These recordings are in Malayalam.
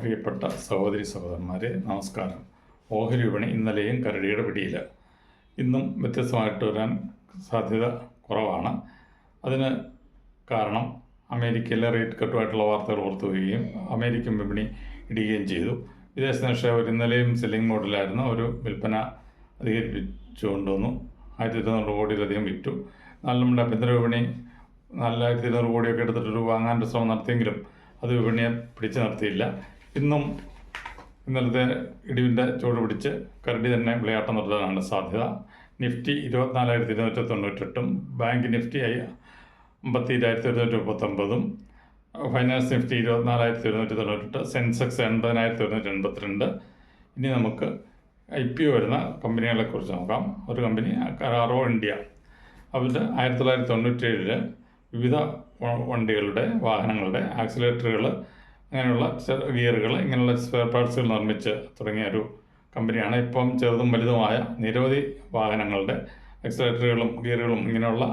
പ്രിയപ്പെട്ട സഹോദരി സഹോദരന്മാരെ നമസ്കാരം. ഓഹരി വിപണി ഇന്നലെയും കരടിയുടെ പിടിയിൽ ഇന്നും വ്യത്യസ്തമായിട്ട് വരാൻ സാധ്യത കുറവാണ്. അതിന് കാരണം അമേരിക്കയിലെ റേറ്റ് കട്ടുമായിട്ടുള്ള വാർത്തകൾ പുറത്തു വരികയും അമേരിക്കൻ വിപണി ഇടുകയും ചെയ്തു. വിദേശ നിക്ഷേപകർ ഇന്നലെയും സെല്ലിംഗ് മോഡിലായിരുന്നു ഒരു വിൽപ്പന അധികരിപ്പിച്ചുകൊണ്ടുവന്നു. ആയിരത്തി ഇരുന്നൂറ് കോടിയിലധികം വിറ്റു. നല്ല നമ്മുടെ ആഭ്യന്തര വിപണി നാലായിരത്തി ഇരുന്നൂറ് കോടിയൊക്കെ എടുത്തിട്ടൊരു വാങ്ങാന്റെ ശ്രമം നടത്തിയെങ്കിലും അത് വിപണിയെ പിടിച്ചു നിർത്തിയില്ല. ഇന്നും ഇന്നലത്തെ ഇടിവിന്റെ ചൂട് പിടിച്ച് കരടി തന്നെ വിളയാട്ടം നടത്താനാണ് സാധ്യത. നിഫ്റ്റി ഇരുപത്തിനാലായിരത്തി ഇരുന്നൂറ്റി തൊണ്ണൂറ്റെട്ടും ബാങ്ക് നിഫ്റ്റി അമ്പത്തി ഇരായിരത്തി ഒരുന്നൂറ്റി മുപ്പത്തൊമ്പതും ഫൈനാൻസ് നിഫ്റ്റി ഇരുപത്തിനാലായിരത്തി ഒരുന്നൂറ്റി തൊണ്ണൂറ്റെട്ട് സെൻസെക്സ് എൺപതിനായിരത്തി ഒരുന്നൂറ്റി എൺപത്തിരണ്ട് ഇനി നമുക്ക് ഐ പി ഒ വരുന്ന കമ്പനികളെ കുറിച്ച് നോക്കാം. ഒരു കമ്പനി കരാറോ ഇന്ത്യ. അവരുടെ ആയിരത്തി തൊള്ളായിരത്തി തൊണ്ണൂറ്റേഴിൽ വിവിധ വണ്ടികളുടെ വാഹനങ്ങളുടെ ആക്സിലേറ്ററുകൾ അങ്ങനെയുള്ള ഗിയറുകൾ ഇങ്ങനെയുള്ള സ്പെയർ പാർട്സുകൾ നിർമ്മിച്ച് തുടങ്ങിയ ഒരു കമ്പനിയാണ്. ഇപ്പം ചെറുതും വലുതുമായ നിരവധി വാഹനങ്ങളുടെ എക്സലേറ്ററുകളും ഗിയറുകളും ഇങ്ങനെയുള്ള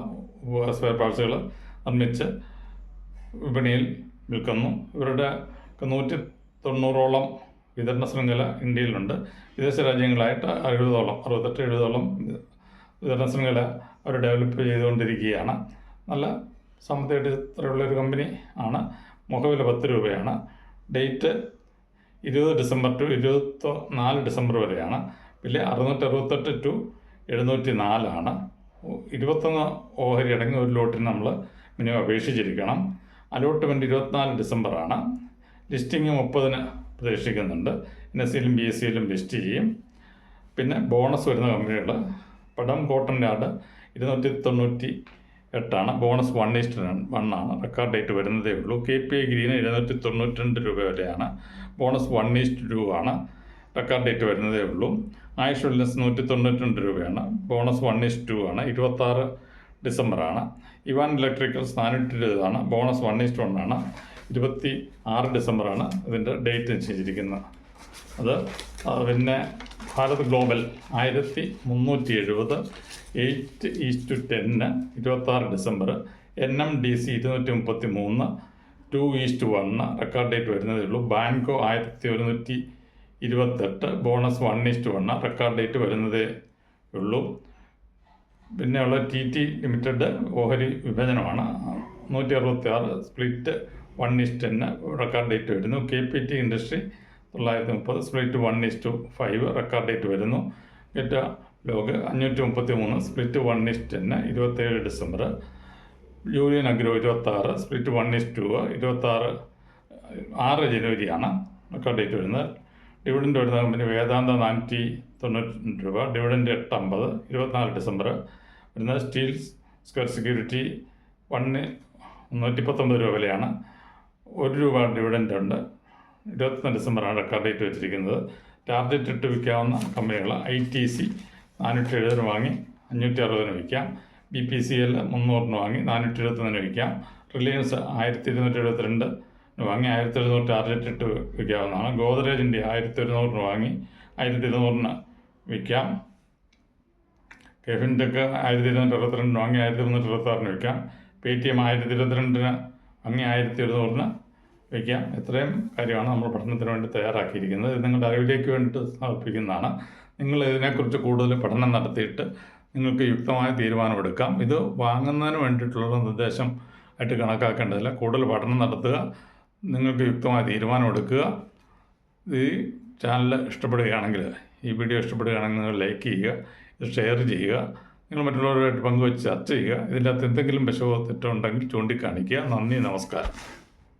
സ്പെയർ പാർട്സുകൾ നിർമ്മിച്ച് വിപണിയിൽ വിൽക്കുന്നു. ഇവരുടെ നൂറ്റി തൊണ്ണൂറോളം വിതരണ ശൃംഖല ഇന്ത്യയിലുണ്ട്. വിദേശ രാജ്യങ്ങളായിട്ട് എഴുപതോളം അറുപത്തെട്ട് എഴുപതോളം വിതരണ ശൃംഖല അവർ ഡെവലപ്പ് ചെയ്തുകൊണ്ടിരിക്കുകയാണ്. നല്ല സാമ്പത്തിക ഒരു കമ്പനി ആണ്. മുഖവില പത്ത് രൂപയാണ്. ഡേറ്റ് ഇരുപത് ഡിസംബർ ടു ഇരുപത്തി നാല് ഡിസംബർ വരെയാണ്. വില അറുന്നൂറ്റി അറുപത്തെട്ട് ടു എഴുന്നൂറ്റി നാലാണ് ഇരുപത്തൊന്ന് ഓഹരി അടങ്ങിയ ഒരു ലോട്ടിന് നമ്മൾ മിനിമം അപേക്ഷിച്ചിരിക്കണം. അലോട്ട്മെന്റ് ഇരുപത്തിനാല് ഡിസംബറാണ്. ലിസ്റ്റിംഗ് മുപ്പതിന് പ്രതീക്ഷിക്കുന്നുണ്ട്. എൻ എസ് സിയിലും ബി എസ് സിയിലും ലിസ്റ്റ് ചെയ്യും. പിന്നെ ബോണസ് വരുന്ന കമ്പനികൾ പടം കോട്ടൻ യാർഡ് ഇരുന്നൂറ്റി തൊണ്ണൂറ്റി എട്ടാണ്. Bonus one is to one ആണ്. റെക്കോർഡ് ഡേറ്റ് വരുന്നതേ ഉള്ളൂ. കെ പി ഐ ഗ്രീന് എഴുന്നൂറ്റി തൊണ്ണൂറ്റി രണ്ട് രൂപ വരെയാണ്. Bonus one is to two ആണ്. റെക്കോർഡ് ഡേറ്റ് വരുന്നതേ ഉള്ളൂ. ആയുഷ് വെൽനസ് നൂറ്റി തൊണ്ണൂറ്റി രണ്ട് രൂപയാണ്. ബോണസ് വൺ ഈസ്റ്റ് ടു ആണ്. ഇരുപത്താറ് ഡിസംബറാണ്. ഇവാൻ ഇലക്ട്രിക്കൽസ് നാനൂറ്റി ഇരുപതാണ് ബോണസ് വൺ ഈസ്റ്റ് വൺ ആണ്. ഇരുപത്തി ആറ് ഡിസംബറാണ് ഇതിന്റെ ഡേറ്റ് നിശ്ചയിച്ചിരിക്കുന്നത് അത് പിന്നെ ഭാരത് ഗ്ലോബൽ ആയിരത്തി മുന്നൂറ്റി എഴുപത് എയ്റ്റ് ഈസ്റ്റ് ടെന്ന് ഇരുപത്താറ് December N M D C ഇരുന്നൂറ്റി മുപ്പത്തി മൂന്ന് two is to one record date വരുന്നതേ ഉള്ളൂ. ബാങ്കോ ആയിരത്തി ഒരുന്നൂറ്റി ഇരുപത്തെട്ട് bonus one is to one record date വരുന്നതേ ഉള്ളൂ. പിന്നെയുള്ള ടി ടി ലിമിറ്റഡ് ഓഹരി വിഭജനമാണ്. നൂറ്റി അറുപത്തി ആറ് split one is to ten record date വരുന്നു. കെ പി ടി ഇൻഡസ്ട്രി തൊള്ളായിരത്തി മുപ്പത് split one is to five record date വരുന്നു. ഗെറ്റ ലോഗ് അഞ്ഞൂറ്റി മുപ്പത്തി മൂന്ന് സ്പ്ലിറ്റ് വൺ ഇസ്റ്റ് ടെന്ന് ഇരുപത്തേഴ് ഡിസംബർ. ജൂലിയൻ അഗ്രോ ഇരുപത്താറ് split one is to two ഇരുപത്താറ് ആറ് ജനുവരിയാണ് റെക്കോർഡ് ഡേറ്റ് വരുന്നത്. ഡിവിഡന്റ് വരുന്ന കമ്പനി വേദാന്ത നാനൂറ്റി തൊണ്ണൂറ്റി രൂപ. ഡിവിഡന്റ് എട്ട് അമ്പത് ഇരുപത്തിനാല് ഡിസംബർ വരുന്നത്. സ്റ്റീൽ സ്ക്വയർ സെക്യൂരിറ്റി വണ്ണ് മുന്നൂറ്റി പത്തൊമ്പത് രൂപ വിലയാണ്. ഒരു രൂപ ഡിവിഡന്റ് ഉണ്ട്. ഇരുപത്തൊന്ന് ഡിസംബറാണ് റെക്കോർഡ് ഡേറ്റ് വെച്ചിരിക്കുന്നത്. ടാർഗറ്റ് ഇട്ട് വിൽക്കാവുന്ന കമ്പനികൾ ഐ ടി സി നാനൂറ്റി എഴുപതിന് വാങ്ങി അഞ്ഞൂറ്റി അറുപതിന് വിൽക്കാം. ബി പി സി എൽ മുന്നൂറിന് വാങ്ങി നാനൂറ്റി എഴുപത്തൊന്നിന് വിൽക്കാം. റിലയൻസ് ആയിരത്തി ഇരുന്നൂറ്റി എഴുപത്തിരണ്ട് വാങ്ങി ആയിരത്തി എഴുന്നൂറ് ടാർഗറ്റ് ഇട്ട് വിൽക്കാവുന്നതാണ്. ഗോദ്രേജ് ഇന്ത്യ ആയിരത്തി ഒരുന്നൂറിന് വാങ്ങി ആയിരത്തി ഇരുന്നൂറിന് വിൽക്കാം കെഫിന്റെക്ക് ആയിരത്തി ഇരുന്നൂറ്റി അറുപത്തിരണ്ടിന് വാങ്ങി ആയിരത്തി മുന്നൂറ്റി അറുപത്താറിന് വിൽക്കാം. പേ ടി എം ആയിരത്തി ഇരുപത്തിരണ്ടിന് വാങ്ങി ആയിരത്തി ഒരുന്നൂറിന് വയ്ക്കാം. ഇത്രയും കാര്യമാണ് നമ്മൾ പഠനത്തിന് വേണ്ടി തയ്യാറാക്കിയിരിക്കുന്നത്. ഇത് നിങ്ങളുടെ അറിവിലേക്ക് വേണ്ടിയിട്ട് സമർപ്പിക്കുന്നതാണ്. നിങ്ങൾ ഇതിനെക്കുറിച്ച് കൂടുതൽ പഠനം നടത്തിയിട്ട് നിങ്ങൾക്ക് യുക്തമായ തീരുമാനമെടുക്കാം. ഇത് വാങ്ങുന്നതിന് വേണ്ടിയിട്ടുള്ള നിർദ്ദേശം ആയിട്ട് കണക്കാക്കേണ്ടതില്ല. കൂടുതൽ പഠനം നടത്തുക നിങ്ങൾക്ക് യുക്തമായ തീരുമാനമെടുക്കുക. ഈ ചാനൽ ഇഷ്ടപ്പെടുകയാണെങ്കിൽ ഈ വീഡിയോ ഇഷ്ടപ്പെടുകയാണെങ്കിൽ നിങ്ങൾ ലൈക്ക് ചെയ്യുക ഇത് ഷെയർ ചെയ്യുക. നിങ്ങൾ മറ്റുള്ളവരുമായിട്ട് പങ്കുവച്ച് ചർച്ച ചെയ്യുക. ഇതിന്റെ അകത്ത് എന്തെങ്കിലും വിഷമോ തെറ്റോ ഉണ്ടെങ്കിൽ ചൂണ്ടിക്കാണിക്കുക. നന്ദി നമസ്കാരം.